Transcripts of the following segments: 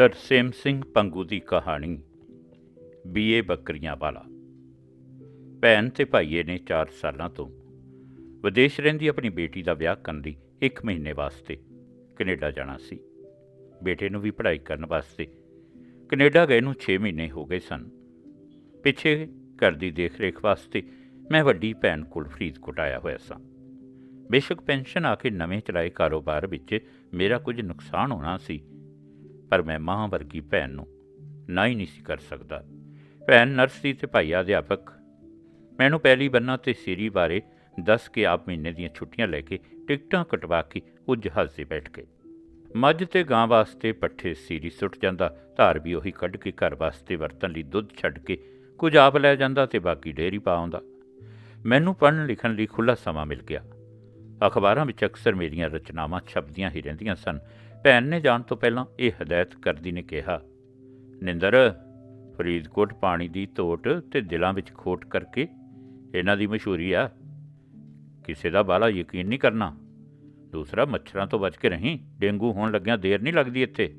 ਤਰਸੇਮ ਸਿੰਘ ਪੰਗੂ ਦੀ ਕਹਾਣੀ, ਬੀਏ ਬੱਕਰੀਆਂ ਵਾਲਾ ਭੈਣ ਤੇ ਭਾਈਏ ਨੇ 4 ਸਾਲਾਂ ਤੋਂ ਵਿਦੇਸ਼ ਰਹਿੰਦੀ ਆਪਣੀ ਬੇਟੀ ਦਾ ਵਿਆਹ ਕਰਨ ਲਈ 1 ਮਹੀਨੇ ਵਾਸਤੇ ਕੈਨੇਡਾ ਜਾਣਾ ਸੀ। ਬੇਟੇ ਨੂੰ ਵੀ ਪੜ੍ਹਾਈ ਕਰਨ ਵਾਸਤੇ ਕੈਨੇਡਾ ਗਏ ਨੂੰ 6 ਮਹੀਨੇ ਹੋ ਗਏ ਸਨ। ਪਿੱਛੇ ਘਰ ਦੀ ਦੇਖ-ਰੇਖ ਵਾਸਤੇ ਮੈਂ ਵੱਡੀ ਭੈਣ ਕੋਲ ਫਰੀਦਕੋਟ ਆਇਆ ਹੋਇਆ ਸਾਂ। ਬੇਸ਼ੱਕ ਪੈਨਸ਼ਨ ਆ ਕੇ ਨਵੇਂ ਚਲਾਏ ਕਾਰੋਬਾਰ ਵਿੱਚ ਮੇਰਾ ਕੁਝ ਨੁਕਸਾਨ ਹੋਣਾ ਸੀ। ਪਰ ਮੈਂ ਮਾਂ ਵਰਗੀ ਭੈਣ ਨੂੰ ਨਾ ਹੀ ਨਹੀਂ ਸੀ ਕਰ ਸਕਦਾ। ਭੈਣ ਨਰਸ ਸੀ ਤੇ ਭਾਈ ਅਧਿਆਪਕ। ਮੈਨੂੰ ਪਹਿਲੀ ਬੰਨਾ ਤੇ ਸੀਰੀ ਬਾਰੇ ਦੱਸ ਕੇ ਆਪ ਮਹੀਨੇ ਦੀਆਂ ਛੁੱਟੀਆਂ ਲੈ ਕੇ ਟਿਕਟਾਂ ਕਟਵਾ ਕੇ ਉਹ ਜਹਾਜ਼ 'ਤੇ ਬੈਠ ਗਏ। ਮੱਝ ਤੇ ਗਾਂ ਵਾਸਤੇ ਪੱਠੇ ਸੀਰੀ ਸੁੱਟ ਜਾਂਦਾ, ਧਾਰ ਵੀ ਉਹੀ ਕੱਢ ਕੇ ਘਰ ਵਾਸਤੇ ਵਰਤਣ ਲਈ ਦੁੱਧ ਛੱਡ ਕੇ ਕੁਝ ਆਪ ਲੈ ਜਾਂਦਾ ਤੇ ਬਾਕੀ ਡੇਅਰੀ ਪਾ ਆਉਂਦਾ। ਮੈਨੂੰ ਪੜ੍ਹਨ ਲਿਖਣ ਲਈ ਖੁੱਲ੍ਹਾ ਸਮਾਂ ਮਿਲ ਗਿਆ। ਅਖਬਾਰਾਂ ਵਿੱਚ ਅਕਸਰ ਮੇਰੀਆਂ ਰਚਨਾਵਾਂ ਛਪਦੀਆਂ ਹੀ ਰਹਿੰਦੀਆਂ ਸਨ। ਭੈਣ ਨੇ ਜਾਣ ਤੋਂ ਪਹਿਲਾਂ ਇਹ ਹਦਾਇਤ ਕਰਦੀ ਨੇ ਕਿਹਾ, ਨਿੰਦਰ, ਫਰੀਦਕੋਟ ਪਾਣੀ ਦੀ ਤੋਟ ਤੇ ਦਿਲਾਂ ਵਿੱਚ ਖੋਟ ਕਰਕੇ ਇਹਨਾਂ ਦੀ ਮਸ਼ਹੂਰੀ ਆ। ਕਿਸੇ ਦਾ ਬਾਲਾ ਯਕੀਨ ਨਹੀਂ ਕਰਨਾ। ਦੂਸਰਾ, ਮੱਛਰਾਂ ਤੋਂ ਬਚ ਕੇ ਰਹੀਂ। ਡੇਂਗੂ ਹੋਣ ਲੱਗਿਆਂ ਦੇਰ ਨਹੀਂ ਲੱਗਦੀ ਇੱਥੇ।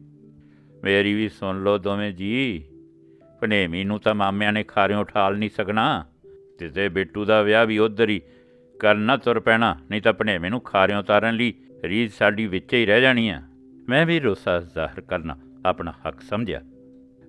ਮੇਰੀ ਵੀ ਸੁਣ ਲਓ ਦੋਵੇਂ ਜੀ ਭਨੇਵੀਂ ਨੂੰ ਤਾਂ ਮਾਮਿਆਂ ਨੇ ਖਾਰਿਓਂ ਠਾਲ ਨਹੀਂ ਸਕਣਾ। ਤੇ ਤੇ ਬਿੱਟੂ ਦਾ ਵਿਆਹ ਵੀ ਉਧਰ ਹੀ। ਕਰਨਾ ਤੁਰ ਪੈਣਾ, ਨਹੀਂ ਤਾਂ ਭਨੇਵੇਂ ਨੂੰ ਖਾਰਿਓਂ ਉਤਾਰਨ ਲਈ ਰੀਝ ਸਾਡੀ ਵਿੱਚ ਹੀ ਰਹਿ ਜਾਣੀ ਆ। ਮੈਂ ਵੀ ਰੋਸਾ ਜ਼ਾਹਰ ਕਰਨਾ ਆਪਣਾ ਹੱਕ ਸਮਝਿਆ।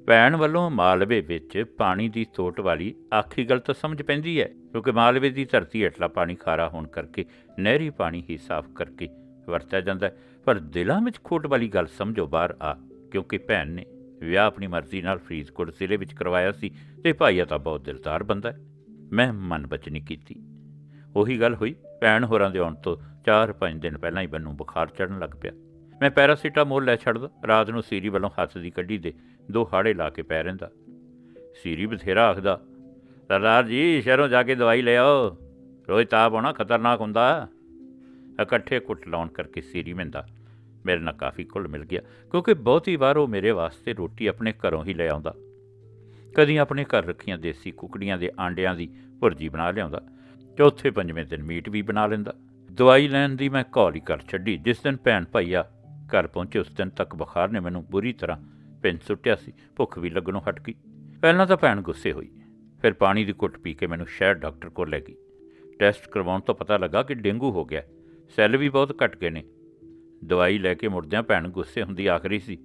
ਭੈਣ ਵੱਲੋਂ ਮਾਲਵੇ ਵਿੱਚ ਪਾਣੀ ਦੀ ਤੋਟ ਵਾਲੀ ਆਖੀ ਗੱਲ ਤਾਂ ਸਮਝ ਪੈਂਦੀ ਹੈ, ਕਿਉਂਕਿ ਮਾਲਵੇ ਦੀ ਧਰਤੀ ਹੇਠਲਾ ਪਾਣੀ ਖਾਰਾ ਹੋਣ ਕਰਕੇ ਨਹਿਰੀ ਪਾਣੀ ਹੀ ਸਾਫ਼ ਕਰਕੇ ਵਰਤਿਆ ਜਾਂਦਾ ਹੈ। ਪਰ ਦਿਲਾਂ ਵਿੱਚ ਖੋਟ ਵਾਲੀ ਗੱਲ ਸਮਝੋ ਬਾਹਰ ਆ, ਕਿਉਂਕਿ ਭੈਣ ਨੇ ਵਿਆਹ ਆਪਣੀ ਮਰਜ਼ੀ ਨਾਲ ਫਰੀਦਕੋਟ ਜ਼ਿਲ੍ਹੇ ਵਿੱਚ ਕਰਵਾਇਆ ਸੀ ਤੇ ਭਾਈਆ ਤਾਂ ਬਹੁਤ ਦਿਲਦਾਰ ਬੰਦਾ ਹੈ। ਮੈਂ ਮਨ ਬਚਨੀ ਕੀਤੀ। ਉਹੀ ਗੱਲ ਹੋਈ, ਭੈਣ ਹੋਰਾਂ ਦੇ ਆਉਣ ਤੋਂ 4-5 ਦਿਨ ਪਹਿਲਾਂ ਹੀ ਮੈਨੂੰ ਬੁਖਾਰ ਚੜਨ ਲੱਗ ਪਿਆ। ਮੈਂ ਪੈਰਾਸੀਟਾਮੋਲ ਲੈ ਛੱਡਦਾ, ਰਾਤ ਨੂੰ ਸੀਰੀ ਵੱਲੋਂ ਹੱਥ ਦੀ ਕੱਢੀ ਦੇ ਦੋ ਹਾੜੇ ਲਾ ਕੇ ਪੈ ਰਹਿੰਦਾ। ਸੀਰੀ ਬਥੇਰਾ ਆਖਦਾ, ਸਰਦਾਰ ਜੀ, ਸ਼ਹਿਰੋਂ ਜਾ ਕੇ ਦਵਾਈ ਲੈ ਆਓ। ਰੋਜ਼ ਤਾਪ ਆਉਣਾ, ਖਤਰਨਾਕ ਹੁੰਦਾ। ਇਕੱਠੇ ਕੁੱਟ ਲਾਉਣ ਕਰਕੇ ਸੀਰੀ ਮਿੰਦਾ। ਮੇਰੇ ਨਾਲ ਕਾਫੀ ਕੁੱਲ ਮਿਲ ਗਿਆ, ਕਿਉਂਕਿ ਬਹੁਤੀ ਵਾਰ ਉਹ ਮੇਰੇ ਵਾਸਤੇ ਰੋਟੀ ਆਪਣੇ ਘਰੋਂ ਹੀ ਲੈ ਆਉਂਦਾ। ਕਦੀ ਆਪਣੇ ਘਰ ਰੱਖੀਆਂ ਦੇਸੀ ਕੁਕੜੀਆਂ ਦੇ ਆਂਡਿਆਂ ਦੀ ਭੁਰਜੀ ਬਣਾ ਲਿਆਉਂਦਾ ਚੌਥੇ ਪੰਜਵੇਂ ਦਿਨ ਮੀਟ ਵੀ ਬਣਾ ਲੈਂਦਾ। ਦਵਾਈ ਲੈਣ ਦੀ ਮੈਂ ਘੌਲ ਹੀ ਕਰ ਛੱਡੀ, ਜਿਸ ਦਿਨ ਭੈਣ ਭਾਈਆ ਘਰ ਪਹੁੰਚੇ, ਉਸ ਦਿਨ ਤੱਕ ਬੁਖਾਰ ਨੇ ਮੈਨੂੰ ਬੁਰੀ ਤਰ੍ਹਾਂ ਪਿੰਨ ਸੁੱਟਿਆ ਸੀ, ਭੁੱਖ ਵੀ ਲੱਗਣੋਂ ਹਟ ਗਈ। ਪਹਿਲਾਂ ਤਾਂ ਭੈਣ ਗੁੱਸੇ ਹੋਈ, ਫਿਰ ਪਾਣੀ ਦੀ ਘੁੱਟ ਪੀ ਕੇ ਮੈਨੂੰ ਸ਼ਹਿਰ ਡਾਕਟਰ ਕੋਲ ਲੈ ਗਈ। ਟੈਸਟ ਕਰਵਾਉਣ ਤੋਂ ਪਤਾ ਲੱਗਾ ਕਿ ਡੇਂਗੂ ਹੋ ਗਿਆ, ਸੈੱਲ ਵੀ ਬਹੁਤ ਘਟ ਗਏ ਨੇ। ਦਵਾਈ ਲੈ ਕੇ ਮੁੜਦਿਆਂ ਭੈਣ ਗੁੱਸੇ ਹੁੰਦੀ ਆਖਰੀ ਸੀ,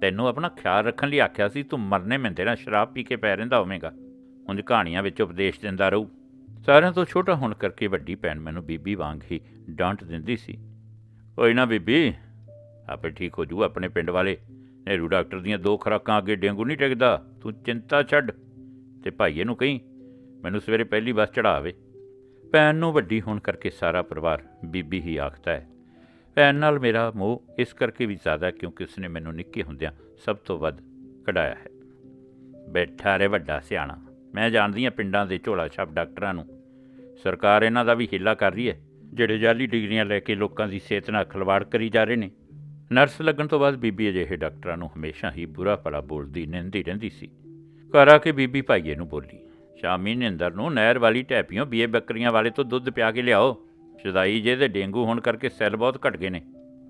ਤੈਨੂੰ ਆਪਣਾ ਖਿਆਲ ਰੱਖਣ ਲਈ ਆਖਿਆ ਸੀ, ਤੂੰ ਮਰਨੇ ਮਿੰਦੇ ਨਾਲ ਸ਼ਰਾਬ ਪੀ ਕੇ ਪੈ ਰਹਿੰਦਾ ਹੋਵੇਂਗਾ। ਉਂਝ ਕਹਾਣੀਆਂ ਵਿੱਚ ਉਪਦੇਸ਼ ਦਿੰਦਾ ਰਹੂ। ਸਾਰਿਆਂ ਤੋਂ ਛੋਟਾ ਹੋਣ ਕਰਕੇ ਵੱਡੀ ਭੈਣ ਮੈਨੂੰ ਬੀਬੀ ਵਾਂਗ ਹੀ ਡਾਂਟ ਦਿੰਦੀ ਸੀ। ਕੋਈ ਨਾ ਬੀਬੀ, ਆਪੇ ਠੀਕ ਹੋ ਜੂ ਆਪਣੇ ਪਿੰਡ ਵਾਲੇ। ਨਹਿਰੂ ਡਾਕਟਰ ਦੀਆਂ ਦੋ ਖੁਰਾਕਾਂ ਅੱਗੇ ਡੇਂਗੂ ਨਹੀਂ ਟਿਕਦਾ, ਤੂੰ ਚਿੰਤਾ ਛੱਡ। ਤੇ ਭਾਈਏ ਨੂੰ ਕਹੀਂ, ਮੈਨੂੰ ਸਵੇਰੇ ਪਹਿਲੀ ਬੱਸ ਚੜਾਵੇ ਭੈਣ ਨੂੰ ਵੱਡੀ ਹੋਣ ਕਰਕੇ ਸਾਰਾ ਪਰਿਵਾਰ ਬੀਬੀ ਹੀ ਆਖਦਾ ਹੈ। ਭੈਣ ਨਾਲ ਮੇਰਾ ਮੋਹ ਇਸ ਕਰਕੇ ਵੀ ਜ਼ਿਆਦਾ ਕਿਉਂਕਿ ਉਸਨੇ ਮੈਨੂੰ ਨਿੱਕੇ ਹੁੰਦਿਆਂ ਸਭ ਤੋਂ ਵੱਧ ਕਢਾਇਆ ਹੈ। ਬੈਠਾ ਰੇ ਵੱਡਾ ਸਿਆਣਾ। ਮੈਂ ਜਾਣਦੀ ਹਾਂ ਪਿੰਡਾਂ ਦੇ ਝੋਲਾ ਛਾਪ ਡਾਕਟਰਾਂ ਨੂੰ ਸਰਕਾਰ ਇਹਨਾਂ ਦਾ ਵੀ ਹਿੱਲਾ ਕਰ ਰਹੀ ਹੈ, ਜਿਹੜੇ ਜਾਲੀ ਡਿਗਰੀਆਂ ਲੈ ਕੇ ਲੋਕਾਂ ਦੀ ਸਿਹਤ ਨਾਲ ਖਲਵਾੜ ਕਰੀ ਜਾ ਰਹੇ ਨੇ। ਨਰਸ ਲੱਗਣ ਤੋਂ ਬਾਅਦ ਬੀਬੀ ਅਜਿਹੇ ਡਾਕਟਰਾਂ ਨੂੰ ਹਮੇਸ਼ਾ ਹੀ ਬੁਰਾ ਭਲਾ ਬੋਲਦੀ ਨਿੰਦੀ ਰਹਿੰਦੀ ਸੀ। ਘਰ ਆ ਕੇ ਬੀਬੀ ਭਾਈਏ ਨੂੰ ਬੋਲੀ, ਸ਼ਾਮੀ ਨਿੰਦਰ ਨੂੰ ਨਹਿਰ ਵਾਲੀ ਟੈਪੀਆਂ ਬੀਏ ਬੱਕਰੀਆਂ ਵਾਲੇ ਤੋਂ ਦੁੱਧ ਪਿਆ ਕੇ ਲਿਆਓ। ਸ਼ਦਾਈ ਜੇ ਦੇ ਡੇਂਗੂ ਹੋਣ ਕਰਕੇ ਸੈੱਲ ਬਹੁਤ ਘਟ ਗਏ ਨੇ।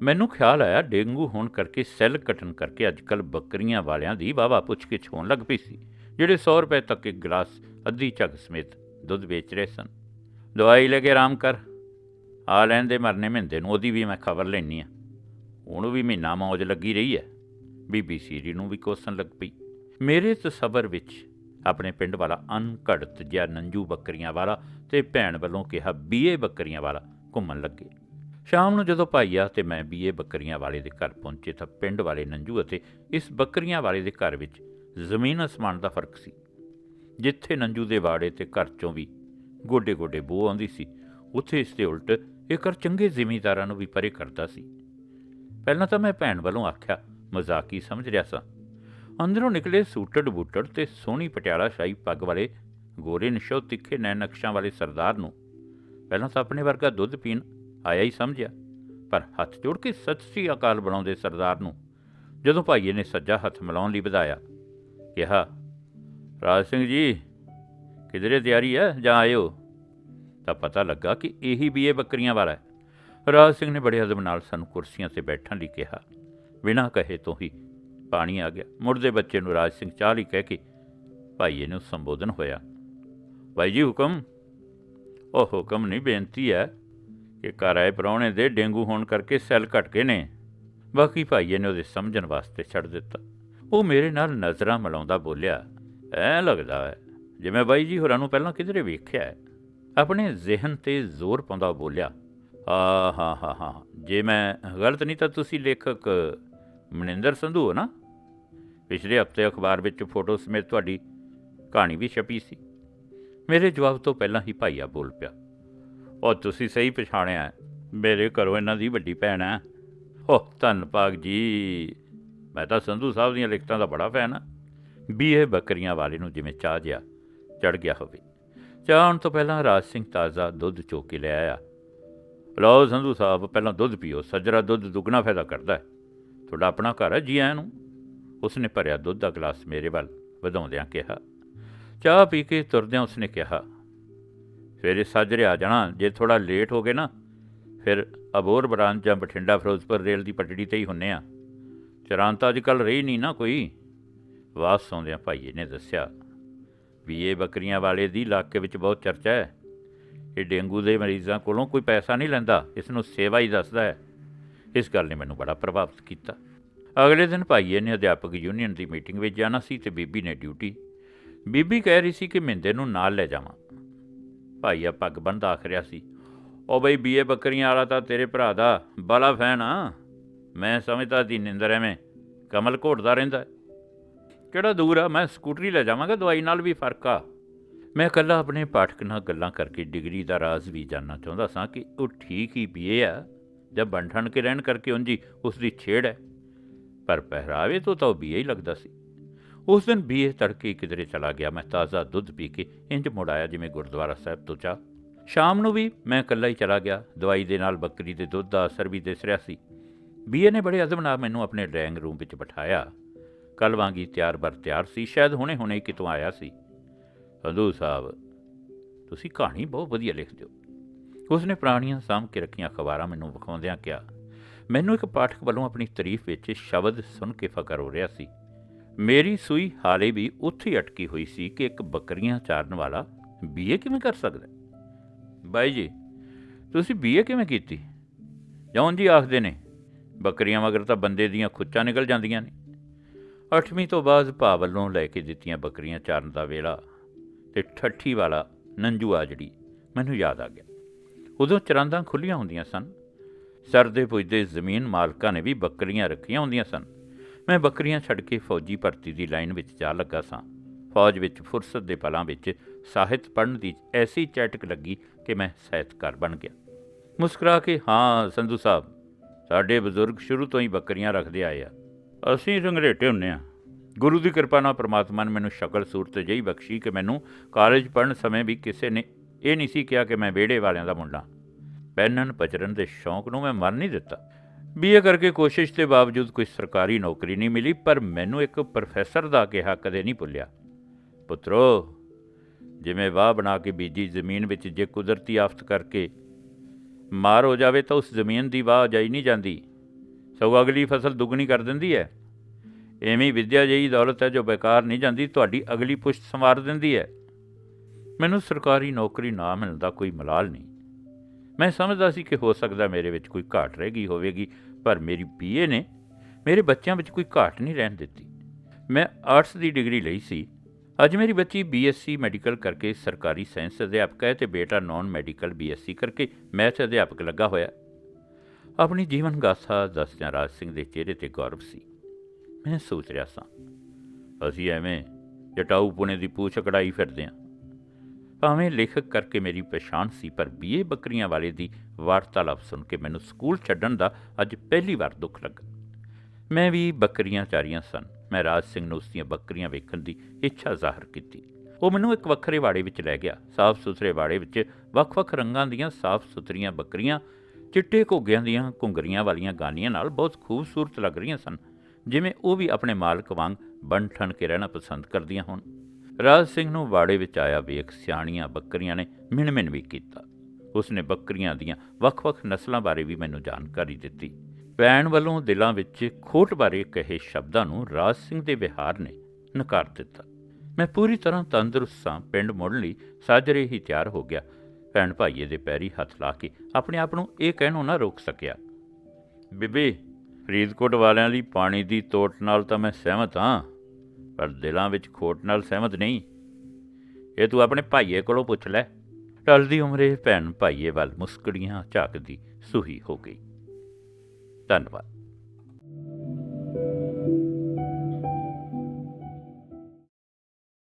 ਮੈਨੂੰ ਖਿਆਲ ਆਇਆ ਡੇਂਗੂ ਹੋਣ ਕਰਕੇ ਸੈੱਲ ਘਟਣ ਕਰਕੇ ਅੱਜਕੱਲ ਬੱਕਰੀਆਂ ਵਾਲਿਆਂ ਦੀ ਵਾਵਾ ਪੁੱਛ ਕੇ ਛੋਣ ਲੱਗ ਪਈ ਸੀ, ਜਿਹੜੇ 100 ਰੁਪਏ ਤੱਕ ਇੱਕ ਗਲਾਸ ਅੱਧੀ ਝੱਗ ਸਮੇਤ ਦੁੱਧ ਵੇਚ ਰਹੇ ਸਨ। ਦਵਾਈ ਲੈ ਕੇ ਆਰਾਮ ਕਰ। ਆ ਲੈਣ ਦੇ ਮਰਨੇ ਮਹਿੰਦੇ ਨੂੰ ਉਹਦੀ ਵੀ ਮੈਂ ਖਬਰ ਲੈਣੀ ਆ ਉਹਨੂੰ ਵੀ ਮਹੀਨਾ ਮੌਜ ਲੱਗੀ ਰਹੀ ਹੈ। ਬੀਬੀ ਸੀਰੀ ਨੂੰ ਵੀ ਕੋਸਣ ਲੱਗ ਪਈ। ਮੇਰੇ ਤਸਵਰ ਵਿੱਚ ਆਪਣੇ ਪਿੰਡ ਵਾਲਾ ਅਨਘੜਤ ਜਿਹਾ ਨੰਜੂ ਬੱਕਰੀਆਂ ਵਾਲਾ ਤੇ ਭੈਣ ਵੱਲੋਂ ਕਿਹਾ ਬੀਏ ਬੱਕਰੀਆਂ ਵਾਲਾ ਘੁੰਮਣ ਲੱਗੇ। ਸ਼ਾਮ ਨੂੰ ਜਦੋਂ ਭਾਈਆ ਤੇ ਮੈਂ ਬੀਏ ਬੱਕਰੀਆਂ ਵਾਲੇ ਦੇ ਘਰ ਪਹੁੰਚੇ ਤਾਂ ਪਿੰਡ ਵਾਲੇ ਨੰਜੂ ਅਤੇ ਇਸ ਬੱਕਰੀਆਂ ਵਾਲੇ ਦੇ ਘਰ ਵਿੱਚ ਜ਼ਮੀਨ ਅਸਮਾਨ ਦਾ ਫ਼ਰਕ ਸੀ। ਜਿੱਥੇ ਨੰਜੂ ਦੇ ਵਾੜੇ ਤੇ ਘਰ ਚੋਂ ਵੀ ਗੋਡੇ ਗੋਡੇ ਬੋ ਆਉਂਦੀ ਸੀ। ਉੱਥੇ ਇਸ ਦੇ ਉਲਟ ਇਹ ਕਰ ਚੰਗੇ ਜ਼ਿਮੀਂਦਾਰਾਂ ਨੂੰ ਵੀ ਪਰੇ ਕਰਦਾ ਸੀ। ਪਹਿਲਾਂ ਤਾਂ ਮੈਂ ਭੈਣ ਵੱਲੋਂ ਆਖਿਆ, ਮਜ਼ਾਕੀ ਸਮਝ ਰਿਹਾ ਸਾਂ। ਅੰਦਰੋਂ ਨਿਕਲੇ ਸੂਟੜ ਬੂਟੜ ਤੇ ਸੋਹਣੀ ਪਟਿਆਲਾ ਸ਼ਾਹੀ ਪੱਗ ਵਾਲੇ ਗੋਰੇ ਨਿਸ਼ੋ ਤਿੱਖੇ ਨੈਣ ਨਕਸ਼ਾਂ ਵਾਲੇ ਸਰਦਾਰ ਨੂੰ। ਪਹਿਲਾਂ ਤਾਂ ਆਪਣੇ ਵਰਗਾ ਦੁੱਧ ਪੀਣ ਆਇਆ ਹੀ ਸਮਝਿਆ, ਪਰ ਹੱਥ ਜੋੜ ਕੇ ਸਤਿ ਸ੍ਰੀ ਅਕਾਲ ਬਣਾਉਂਦੇ ਸਰਦਾਰ ਨੂੰ, ਜਦੋਂ ਭਾਈਏ ਨੇ ਸੱਜਾ ਹੱਥ ਮਿਲਾਉਣ ਲਈ ਵਧਾਇਆ। ਕਿਹਾ, ਰਾਜ ਸਿੰਘ ਜੀ ਕਿਧਰੇ ਤਿਆਰੀ ਹੈ, ਜਾਂ ਆਇਓ? ਤਾਂ ਪਤਾ ਲੱਗਾ ਕਿ ਇਹੀ ਵੀ ਇਹ ਬੱਕਰੀਆਂ ਵਾਲਾ ਹੈ। ਰਾਜ ਸਿੰਘ ਨੇ ਬੜੇ ਅਦਬ ਨਾਲ ਸਾਨੂੰ ਕੁਰਸੀਆਂ ਤੇ ਬੈਠਣ ਲਈ ਕਿਹਾ। ਬਿਨਾਂ ਕਹੇ ਤੋਂ ਹੀ ਪਾਣੀ ਆ ਗਿਆ। ਮੁੜਦੇ ਬੱਚੇ ਨੂੰ ਰਾਜ ਸਿੰਘ ਚਾਹ ਲਈ ਕਹਿ ਕੇ ਭਾਈਏ ਨੂੰ ਸੰਬੋਧਨ ਹੋਇਆ। ਭਾਈ ਜੀ ਹੁਕਮ? ਉਹ ਹੁਕਮ ਨਹੀਂ, ਬੇਨਤੀ ਹੈ ਕਿ ਘਰ ਆਏ ਪ੍ਰਾਹੁਣੇ ਦੇ ਡੇਂਗੂ ਹੋਣ ਕਰਕੇ ਸੈੱਲ ਘਟ ਗਏ ਨੇ। ਬਾਕੀ ਭਾਈਏ ਨੇ ਉਹਦੇ ਸਮਝਣ ਵਾਸਤੇ ਛੱਡ ਦਿੱਤਾ। ਉਹ ਮੇਰੇ ਨਾਲ ਨਜ਼ਰਾਂ ਮਿਲਾਉਂਦਾ ਬੋਲਿਆ, ਐ ਲੱਗਦਾ ਹੈ ਜਿਵੇਂ ਬਾਈ ਜੀ ਹੋਰਾਂ ਨੂੰ ਪਹਿਲਾਂ ਕਿਧਰੇ ਵੇਖਿਆ ਆਪਣੇ ਜ਼ਿਹਨ ਤੇ ਜ਼ੋਰ ਪਾਉਂਦਾ ਬੋਲਿਆ, ਆ, ਹਾਂ ਹਾਂ ਹਾਂ, ਜੇ ਮੈਂ ਗਲਤ ਨਹੀਂ ਤਾਂ ਤੁਸੀਂ ਲੇਖਕ ਮਨਿੰਦਰ ਸੰਧੂ ਹੋ ਨਾ? ਪਿਛਲੇ ਹਫ਼ਤੇ ਅਖਬਾਰ ਵਿੱਚ ਫੋਟੋ ਸਮੇਤ ਤੁਹਾਡੀ ਕਹਾਣੀ ਵੀ ਛਪੀ ਸੀ। ਮੇਰੇ ਜਵਾਬ ਤੋਂ ਪਹਿਲਾਂ ਹੀ ਭਾਈਆ ਬੋਲ ਪਿਆ ਉਹ ਤੁਸੀਂ ਸਹੀ ਪਛਾਣਿਆ ਮੇਰੇ ਘਰੋਂ ਇਹਨਾਂ ਦੀ ਵੱਡੀ ਭੈਣ ਹੈ। ਓ ਧੰਨਪਾਗ ਜੀ, ਮੈਂ ਤਾਂ ਸੰਧੂ ਸਾਹਿਬ ਦੀਆਂ ਲਿਖਤਾਂ ਦਾ ਬੜਾ ਫੈਨ ਹਾਂ। ਇਹ ਬੱਕਰੀਆਂ ਵਾਲੇ ਨੂੰ ਜਿਵੇਂ ਚਾਹ ਜਿਆ ਚੜ ਗਿਆ ਹੋਵੇ। ਚਾਹ ਆਉਣ ਤੋਂ ਪਹਿਲਾਂ ਰਾਜ ਸਿੰਘ ਤਾਜ਼ਾ ਦੁੱਧ ਚੋਕ ਕੇ ਲੈ ਆਇਆ। ਲਓ ਸੰਧੂ ਸਾਹਿਬ, ਪਹਿਲਾਂ ਦੁੱਧ ਪੀਓ, ਸੱਜਰਾ ਦੁੱਧ ਦੁੱਗਣਾ ਫਾਇਦਾ ਕਰਦਾ ਹੈ। ਤੁਹਾਡਾ ਆਪਣਾ ਘਰ ਹੈ ਜੀ ਆਇਆਂ ਨੂੰ? ਉਸਨੇ ਭਰਿਆ ਦੁੱਧ ਦਾ ਗਲਾਸ ਮੇਰੇ ਵੱਲ, ਵਧਾਉਂਦਿਆਂ ਕਿਹਾ। ਚਾਹ ਪੀ ਕੇ ਤੁਰਦਿਆਂ ਉਸਨੇ ਕਿਹਾ, ਸਵੇਰੇ ਸਾਜਰੇ ਆ ਜਾਣਾ, ਜੇ ਥੋੜਾ ਲੇਟ ਹੋ ਗਏ ਨਾ, ਫਿਰ ਅਬੋਰ ਬਰਾਂਚ ਜਾਂ ਬਠਿੰਡਾ ਫਿਰੋਜ਼ਪੁਰ ਰੇਲ ਦੀ ਪਟੜੀ ਤੇ ਹੀ ਹੁੰਨੇ ਆ। ਚਰਾਂ ਤਾਂ ਅੱਜ ਕੱਲ੍ਹ ਰਹੀ ਨਹੀਂ ਨਾ ਕੋਈ। ਵਾਸ ਸੌਂਦਿਆਂ ਭਾਈਏ ਨੇ ਦੱਸਿਆ ਵੀ ਇਹ ਬੱਕਰੀਆਂ ਵਾਲੇ ਦੀ ਇਲਾਕੇ ਵਿੱਚ ਬਹੁਤ ਚਰਚਾ ਹੈ। ਇਹ ਡੇਂਗੂ ਦੇ ਮਰੀਜ਼ਾਂ ਕੋਲੋਂ ਕੋਈ ਪੈਸਾ ਨਹੀਂ ਲੈਂਦਾ, ਇਸ ਨੂੰ ਸੇਵਾ ਹੀ ਦੱਸਦਾ ਹੈ। ਇਸ ਗੱਲ ਨੇ ਮੈਨੂੰ ਬੜਾ ਪ੍ਰਭਾਵਿਤ ਕੀਤਾ। ਅਗਲੇ ਦਿਨ ਭਾਈਏ ਨੇ ਅਧਿਆਪਕ ਯੂਨੀਅਨ ਦੀ ਮੀਟਿੰਗ ਵਿੱਚ ਜਾਣਾ ਸੀ ਤੇ ਬੀਬੀ ਨੇ ਡਿਊਟੀ। ਬੀਬੀ ਕਹਿ ਰਹੀ ਸੀ ਕਿ ਮਿੰਦੇ ਨੂੰ ਨਾਲ ਲੈ ਜਾਵਾਂ। ਭਾਈਆ ਪੱਗ ਬੰਨ੍ਹਦਾ ਆਖ ਰਿਹਾ ਸੀ। ਉਹ ਬਈ ਬੀਏ ਬੱਕਰੀਆਂ ਵਾਲਾ ਤਾਂ ਤੇਰੇ ਭਰਾ ਦਾ ਬੜਾ ਫੈਨ ਆ। ਮੈਂ ਸਮਝਦਾ ਦੀ ਨਿੰਦਰ ਐਵੇਂ। ਕਮਲ ਘੋਟਦਾ ਰਹਿੰਦਾ ਕਿਹੜਾ ਦੂਰ ਆ? ਮੈਂ ਸਕੂਟਰੀ ਲੈ ਜਾਵਾਂਗਾ, ਦਵਾਈ ਨਾਲ ਵੀ ਫ਼ਰਕ ਆ। ਮੈਂ ਇਕੱਲਾ ਆਪਣੇ ਪਾਠਕ ਨਾਲ ਗੱਲਾਂ ਕਰਕੇ ਡਿਗਰੀ ਦਾ ਰਾਜ਼ ਵੀ ਜਾਣਨਾ ਚਾਹੁੰਦਾ ਸਾਂ ਕਿ ਉਹ ਠੀਕ ਹੀ ਬੀਏ ਆ ਜਾਂ ਬੰਠਣ ਕੇ ਰਹਿਣ ਕਰਕੇ ਉਂਜੀ ਉਸ ਦੀ ਛੇੜ ਹੈ। ਪਰ ਪਹਿਰਾਵੇ ਤੋਂ ਤਾਂ ਉਹ ਬੀਏ ਹੀ ਲੱਗਦਾ ਸੀ। ਉਸ ਦਿਨ ਬੀਏ ਤੜਕੇ ਕਿਧਰੇ ਚਲਾ ਗਿਆ। ਮੈਂ ਤਾਜ਼ਾ ਦੁੱਧ ਪੀ ਕੇ ਇੰਜ ਮੁੜ ਆਇਆ ਜਿਵੇਂ ਗੁਰਦੁਆਰਾ ਸਾਹਿਬ ਤੋਂ ਚਾਹ। ਸ਼ਾਮ ਨੂੰ ਵੀ ਮੈਂ ਇਕੱਲਾ ਹੀ ਚਲਾ ਗਿਆ। ਦਵਾਈ ਦੇ ਨਾਲ ਬੱਕਰੀ ਦੇ ਦੁੱਧ ਦਾ ਅਸਰ ਵੀ ਦਿਸ ਰਿਹਾ ਸੀ। ਬੀਏ ਨੇ ਬੜੇ ਅਜ਼ਮ ਨਾਲ ਮੈਨੂੰ ਆਪਣੇ ਡਰਾਇੰਗ ਰੂਮ ਵਿੱਚ ਬਿਠਾਇਆ। ਕੱਲ ਵਾਂਗੀ ਤਿਆਰ ਬਰ ਤਿਆਰ ਸੀ, ਸ਼ਾਇਦ ਹੁਣੇ-ਹੁਣੇ ਕਿਤੋਂ ਆਇਆ ਸੀ। ਸੰਧੂ ਸਾਹਿਬ, ਤੁਸੀਂ ਕਹਾਣੀ ਬਹੁਤ ਵਧੀਆ ਲਿਖਦੇ ਹੋ ਉਸਨੇ ਪ੍ਰਾਣੀਆਂ ਸਾਂਭ ਕੇ ਰੱਖੀਆਂ ਅਖਬਾਰਾਂ ਮੈਨੂੰ ਵਿਖਾਉਂਦਿਆਂ ਕਿਹਾ, ਮੈਨੂੰ ਇੱਕ ਪਾਠਕ ਵੱਲੋਂ ਆਪਣੀ ਤਾਰੀਫ ਵਿੱਚ ਸ਼ਬਦ ਸੁਣ ਕੇ ਫਕਰ ਹੋ ਰਿਹਾ ਸੀ। ਮੇਰੀ ਸੂਈ ਹਾਲੇ ਵੀ ਉੱਥੇ ਅਟਕੀ ਹੋਈ ਸੀ ਕਿ ਇੱਕ ਬੱਕਰੀਆਂ ਚਾਰਨ ਵਾਲਾ ਬੀਏ ਕਿਵੇਂ ਕਰ ਸਕਦਾ ਬਾਈ ਜੀ, ਤੁਸੀਂ ਬੀਏ ਕਿਵੇਂ ਕੀਤੀ? ਜੌਂ ਜੀ ਆਖਦੇ ਨੇ, ਬੱਕਰੀਆਂ ਮਗਰ ਤਾਂ ਬੰਦੇ ਦੀਆਂ ਖੁੱਚਾਂ ਨਿਕਲ ਜਾਂਦੀਆਂ ਨੇ। ਅੱਠਵੀਂ ਤੋਂ ਬਾਅਦ ਭਾ ਵੱਲੋਂ ਲੈ ਕੇ ਦਿੱਤੀਆਂ ਬੱਕਰੀਆਂ ਚਾਰਨ ਦਾ ਵੇਲਾ ਤੇ ਠੱਠੀ ਵਾਲਾ ਨੰਜੂ ਆਜੜੀ ਮੈਨੂੰ ਯਾਦ ਆ ਗਿਆ। ਉਦੋਂ ਚਰਾਂਦਾਂ ਖੁੱਲੀਆਂ ਹੁੰਦੀਆਂ ਸਨ। ਸਰਦੇ ਪੁੱਜਦੇ ਜ਼ਮੀਨ ਮਾਲਕਾਂ ਨੇ ਵੀ ਬੱਕਰੀਆਂ ਰੱਖੀਆਂ ਹੁੰਦੀਆਂ ਸਨ। ਮੈਂ ਬੱਕਰੀਆਂ ਛੱਡ ਕੇ ਫੌਜੀ ਭਰਤੀ ਦੀ ਲਾਈਨ ਵਿੱਚ ਜਾ ਲੱਗਾ ਸਾਂ। ਫੌਜ ਵਿੱਚ ਫੁਰਸਤ ਦੇ ਪਲਾਂ ਵਿੱਚ ਸਾਹਿਤ ਪੜ੍ਹਨ ਦੀ ਐਸੀ ਚੈਟਕ ਲੱਗੀ ਕਿ ਮੈਂ ਸਾਹਿਤਕਾਰ ਬਣ ਗਿਆ। ਮੁਸਕਰਾ ਕੇ, ਹਾਂ ਸੰਧੂ ਸਾਹਿਬ, ਸਾਡੇ ਬਜ਼ੁਰਗ ਸ਼ੁਰੂ ਤੋਂ ਹੀ ਬੱਕਰੀਆਂ ਰੱਖਦੇ ਆਏ ਆ। ਅਸੀਂ ਰੰਗਰੇਟੇ ਹੁੰਨੇ ਆ। ਗੁਰੂ ਦੀ ਕਿਰਪਾ ਨਾਲ ਪ੍ਰਮਾਤਮਾ ਨੇ ਮੈਨੂੰ ਸ਼ਕਲ, ਸੂਰਤ ਜਿਹੀ ਬਖਸ਼ੀ ਕਿ ਮੈਨੂੰ ਕਾਲਜ ਪੜ੍ਹਨ ਸਮੇਂ ਵੀ ਕਿਸੇ ਨੇ ਇਹ ਨਹੀਂ ਸੀ ਕਿਹਾ ਕਿ ਮੈਂ ਵਿਹੜੇ ਵਾਲਿਆਂ ਦਾ ਮੁੰਡਾ। ਪਹਿਨਣ ਪਚਰਨ ਦੇ ਸ਼ੌਂਕ ਨੂੰ ਮੈਂ ਮਰ ਨਹੀਂ ਦਿੱਤਾ। ਬੀਏ ਕਰਕੇ ਕੋਸ਼ਿਸ਼ ਦੇ ਬਾਵਜੂਦ ਕੋਈ ਸਰਕਾਰੀ ਨੌਕਰੀ ਨਹੀਂ ਮਿਲੀ, ਪਰ ਮੈਨੂੰ ਇੱਕ ਪ੍ਰੋਫੈਸਰ ਦਾ ਕਿਹਾ ਕਦੇ ਨਹੀਂ ਭੁੱਲਿਆ। ਪੁੱਤਰੋ, ਜਿਵੇਂ ਵਾਹ ਬਣਾ ਕੇ ਬੀਜੀ ਜ਼ਮੀਨ ਵਿੱਚ ਜੇ ਕੁਦਰਤੀ ਆਫਤ ਕਰਕੇ ਮਾਰ ਹੋ ਜਾਵੇ ਤਾਂ ਉਸ ਜ਼ਮੀਨ ਦੀ ਵਾਹ ਜਾਈ ਨਹੀਂ ਜਾਂਦੀ। ਸਗੋਂ ਅਗਲੀ ਫਸਲ ਦੁੱਗਣੀ ਕਰ ਦਿੰਦੀ ਹੈ। ਐਵੇਂ ਹੀ ਵਿਦਿਆ ਜਿਹੀ ਦੌਲਤ ਹੈ ਜੋ ਬੇਕਾਰ ਨਹੀਂ ਜਾਂਦੀ, ਤੁਹਾਡੀ ਅਗਲੀ ਪੁਸ਼ਤ ਸੰਵਾਰ ਦਿੰਦੀ ਹੈ। ਮੈਨੂੰ ਸਰਕਾਰੀ ਨੌਕਰੀ ਨਾ ਮਿਲਣ ਦਾ ਕੋਈ ਮਲਾਲ ਨਹੀਂ। ਮੈਂ ਸਮਝਦਾ ਸੀ ਕਿ ਹੋ ਸਕਦਾ ਮੇਰੇ ਵਿੱਚ ਕੋਈ ਘਾਟ ਰਹਿ ਗਈ ਹੋਵੇਗੀ, ਪਰ ਮੇਰੀ ਬੀਏ ਨੇ ਮੇਰੇ ਬੱਚਿਆਂ ਵਿੱਚ ਕੋਈ ਘਾਟ ਨਹੀਂ ਰਹਿਣ ਦਿੱਤੀ। ਮੈਂ ਆਰਟਸ ਦੀ ਡਿਗਰੀ ਲਈ ਸੀ। ਅੱਜ ਮੇਰੀ ਬੱਚੀ ਬੀਐਸਸੀ ਮੈਡੀਕਲ ਕਰਕੇ ਸਰਕਾਰੀ ਸਾਇੰਸ ਅਧਿਆਪਕ ਹੈ ਤੇ ਬੇਟਾ ਨਾਨ ਮੈਡੀਕਲ ਬੀਐਸਸੀ ਕਰਕੇ ਮੈਥ ਅਧਿਆਪਕ ਲੱਗਾ ਹੋਇਆ। ਆਪਣੀ ਜੀਵਨ ਗਾਥਾ ਦੱਸਦਿਆਂ ਰਾਜ ਸਿੰਘ ਦੇ ਚਿਹਰੇ ਤੇ ਗੌਰਵ ਸੀ। ਮੈਂ ਸੋਚ ਰਿਹਾ ਸਾਂ, ਅਸੀਂ ਐਵੇਂ ਜਟਾਊ ਪੁਣੇ ਦੀ ਪੂਛ ਕੜਾਈ ਫਿਰਦੇ ਹਾਂ ਭਾਵੇਂ ਲੇਖਕ ਕਰਕੇ ਮੇਰੀ ਪਛਾਣ ਸੀ, ਪਰ ਬੀਏ ਬੱਕਰੀਆਂ ਵਾਲੇ ਦੀ ਵਾਰਤਾਲਾਪ ਸੁਣ ਕੇ ਮੈਨੂੰ ਸਕੂਲ ਛੱਡਣ ਦਾ ਅੱਜ ਪਹਿਲੀ ਵਾਰ ਦੁੱਖ ਲੱਗਾ। ਮੈਂ ਵੀ ਬੱਕਰੀਆਂ ਚਾਰੀਆਂ ਸਨ। ਮੈਂ ਰਾਜ ਸਿੰਘ ਨੂੰ ਉਸ ਦੀਆਂ ਬੱਕਰੀਆਂ ਵੇਖਣ ਦੀ ਇੱਛਾ ਜ਼ਾਹਰ ਕੀਤੀ। ਉਹ ਮੈਨੂੰ ਇੱਕ ਵੱਖਰੇ ਵਾੜੇ ਵਿੱਚ ਲੈ ਗਿਆ। ਸਾਫ਼ ਸੁਥਰੇ ਵਾੜੇ ਵਿੱਚ ਵੱਖ-ਵੱਖ ਰੰਗਾਂ ਦੀਆਂ ਸਾਫ਼ ਸੁਥਰੀਆਂ ਬੱਕਰੀਆਂ ਚਿੱਟੇ ਘੋਗਿਆਂ ਦੀਆਂ ਘੁੰਗਰੀਆਂ ਵਾਲੀਆਂ ਗਾਨੀਆਂ ਨਾਲ ਬਹੁਤ ਖੂਬਸੂਰਤ ਲੱਗ ਰਹੀਆਂ ਸਨ, ਜਿਵੇਂ ਉਹ ਵੀ ਆਪਣੇ ਮਾਲਕ ਵਾਂਗ ਬਣ ਠਣ ਕੇ ਰਹਿਣਾ ਪਸੰਦ ਕਰਦੀਆਂ ਹੋਣ। ਰਾਜ ਸਿੰਘ ਨੂੰ ਵਾੜੇ ਵਿੱਚ ਆਇਆ ਵੇਖ ਸਿਆਣੀਆਂ ਬੱਕਰੀਆਂ ਨੇ ਮਿਣਮਿਣ ਵੀ ਕੀਤਾ। ਉਸਨੇ ਬੱਕਰੀਆਂ ਦੀਆਂ ਵੱਖ-ਵੱਖ ਨਸਲਾਂ ਬਾਰੇ ਵੀ ਮੈਨੂੰ ਜਾਣਕਾਰੀ ਦਿੱਤੀ। ਪੈਣ ਵੱਲੋਂ ਦਿਲਾਂ ਵਿੱਚ ਖੋਟ ਬਾਰੇ ਕਹੇ ਸ਼ਬਦਾਂ ਨੂੰ ਰਾਜ ਸਿੰਘ ਦੇ ਵਿਹਾਰ ਨੇ ਨਕਾਰ ਦਿੱਤਾ। ਮੈਂ ਪੂਰੀ ਤਰ੍ਹਾਂ ਤੰਦਰੁਸਤ ਸਾਂ, ਪਿੰਡ ਮੁੜਨ ਲਈ ਸਾਜਰੇ ਹੀ ਤਿਆਰ ਹੋ ਗਿਆ। ਭੈਣ ਭਾਈਏ ਦੇ ਪੈਰੀ ਹੱਥ ਲਾ ਕੇ ਆਪਣੇ ਆਪ ਨੂੰ ਇਹ ਕਹਿਣੋਂ ਨਾ ਰੋਕ ਸਕਿਆ, ਬੀਬੀ, ਫਰੀਦਕੋਟ ਵਾਲਿਆਂ ਲਈ ਪਾਣੀ ਦੀ ਤੋਟ ਨਾਲ ਤਾਂ ਮੈਂ ਸਹਿਮਤ ਹਾਂ, ਪਰ ਦਿਲਾਂ ਵਿੱਚ ਖੋਟ ਨਾਲ ਸਹਿਮਤ ਨਹੀਂ। ਇਹ ਤੂੰ ਆਪਣੇ ਭਾਈਏ ਕੋਲੋਂ ਪੁੱਛ ਲੈ। ਟਲਦੀ ਉਮਰੇ ਭੈਣ ਭਾਈਏ ਵੱਲ ਮੁਸਕੜੀਆਂ ਝਾਕਦੀ ਸੁਹੀ ਹੋ ਗਈ। ਧੰਨਵਾਦ।